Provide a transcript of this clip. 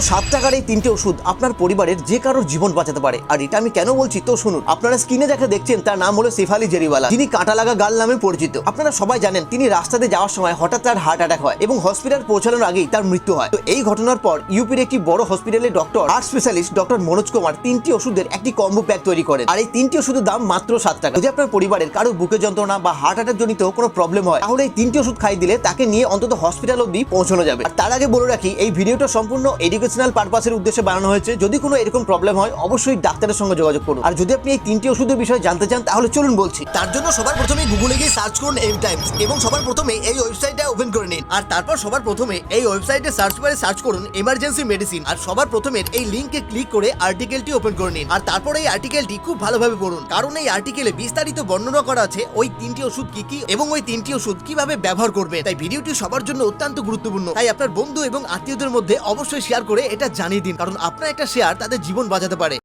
সাত টাকার এই তিনটে ওষুধ আপনার পরিবারের যে কারোর জীবন বাঁচাতে পারে। আর এটা আমি কেন বলছি? তো শুনুন, আপনারা স্ক্রিনে যাকে দেখছেন, তার নাম হলো সেফালি জেরিওয়ালা। যিনি কাঁটা লাগা গাল নামে পরিচিত। আপনারা সবাই জানেন, তিনি রাস্তাতে যাওয়ার সময় হঠাৎ তার হার্ট অ্যাটাক হয় এবং হসপিটাল পৌঁছানোর আগেই তার মৃত্যু হয়। তো এই ঘটনার পর ইউপির একটি বড় হসপিটালে doctor, heart specialist doctor Manoj Kumar তিনটি ওষুধের একটি কম্বো প্যাক তৈরি করেন। আর এই তিনটি ওষুধের দাম মাত্র সাত টাকা। যদি আপনার পরিবারের কারও বুকে যন্ত্রণা বা হার্ট অ্যাটাক জনিত কোনো প্রবলেম হয়, তাহলে এই তিনটি ওষুধ খাই দিলে তাকে নিয়ে অন্তত হসপিটাল অব্দি পৌঁছানো যাবে। আর তার আগে বলে রাখি, এই ভিডিওটা সম্পূর্ণ এডুকেশনাল পারপাসের উদ্দেশ্যে বানানো হয়েছে। যদি কোনো এরকম প্রবলেম হয়, অবশ্যই ডাক্তারের সঙ্গে যোগাযোগ করুন। আর যদি আপনি এই তিনটি ওষুধের বিষয়ে জানতে চান, তাহলে চলুন বলছি। তার জন্য সবার প্রথমে গুগলে গিয়ে সার্চ করুন এম টাইমস এবং সবার প্রথমে এই ওয়েবসাইটটা ওপেন করে নিন। আর তারপর সবার প্রথমে এই ওয়েবসাইটে সার্চ করে সার্চ করুন এমার্জেন্সি মেডিসিন আর সবার প্রথমে এই লিংকে ক্লিক করে আর্টিকেলটি ওপেন করে নিন। আর তারপর এই আর্টিকেলটি খুব ভালোভাবে পড়ুন। কারণ এই আর্টিকেলে বিস্তারিত বর্ণনা করা আছে ওই তিনটি ওষুধ কি কি এবং ওই তিনটি ওষুধ কীভাবে ব্যবহার করবে তাই ভিডিওটি সবার জন্য অত্যন্ত গুরুত্বপূর্ণ। তাই আপনার বন্ধু এবং আত্মীয়দের মধ্যে অবশ্যই শেয়ার করে এটা জানিয়ে দিন কারণ আপনার একটা শেয়ার তাদের জীবন বাঁচাতে পারে।